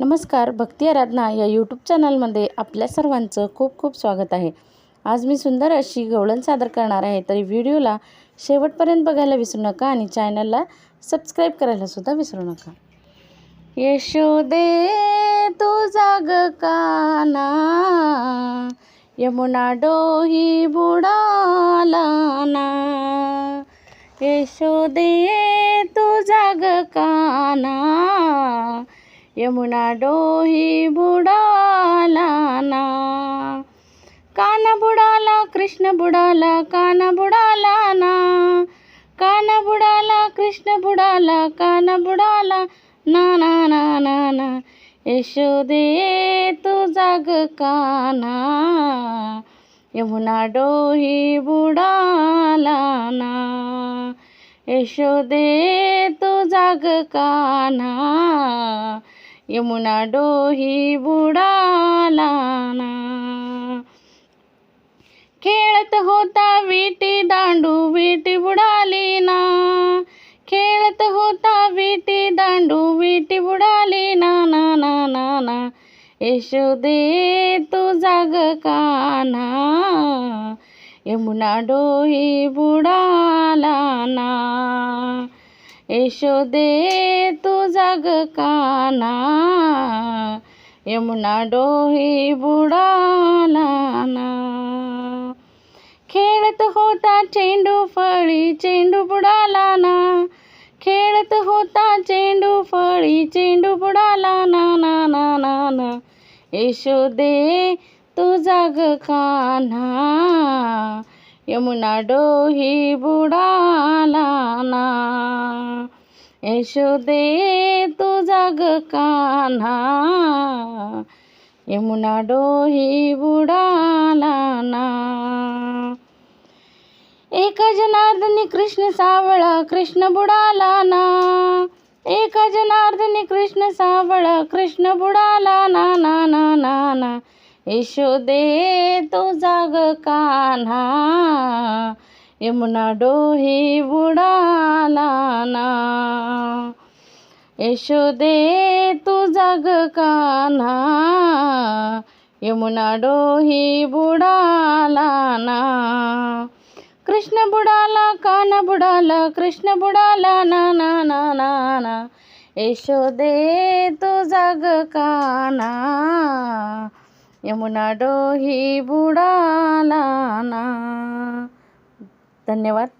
नमस्कार भक्ती आराधना या यूट्यूब चॅनलमध्ये आपल्या सर्वांचं खूप खूप स्वागत आहे. आज मी सुंदर अशी गवळण सादर करणार आहे तरी व्हिडिओला शेवटपर्यंत बघायला विसरू नका आणि चॅनलला सबस्क्राईब करायला सुद्धा विसरू नका. यशोदे तू जाग काना यमुना डोही बुडाला ना? यशोदे तू जाग काना यमुना डोही बुडाला ना. काना बुडाला कृष्ण बुडाला काना बुडाला ना. काना बुडाला कृष्ण बुडाला काना बुडाला ना ना ना ना ना. यशोदे तू जाग काना यमुना डोही बुडाला ना. यशोदे तू जाग काना यमुना डोही बुडाला ना खेळत होता विटी दांडू विटी बुडाली ना खेळत होता विटी दांडू विटी बुडाली ना ना ना ना ना यशोदे तू जाग काना यमुना डोही बुडाला ना यशोदे तुझा ग काना. यमुना डोही बुडाला ना. खेळत होता चेंडू फळी चेंडू बुडाला ना. खेळत होता चेंडू फळी चेंडू बुडाला ना ना ना ना ना. यशोदे तुझा ग कान्हा यमुना डोही बुडा यशोदे तुझा ग कान्हा यमुना डोही बुडाला ना? एका जनार्दनी कृष्ण सावळा कृष्ण बुडाला ना? एका जनार्दनी कृष्ण सावळा कृष्ण बुडाला ना ना ना ना ना? यशोदे तो जाग कान्हा यमुना डोही बुडाला ना यशोदे तू जाग कान्हा यमुना डोही बुडाला ना कृष्ण बुडाला काना बुडाला कृष्ण बुडाला ना ना ना ना ना यशोदे तू जाग काना यमुना डोही बुडाला ना धन्यवाद.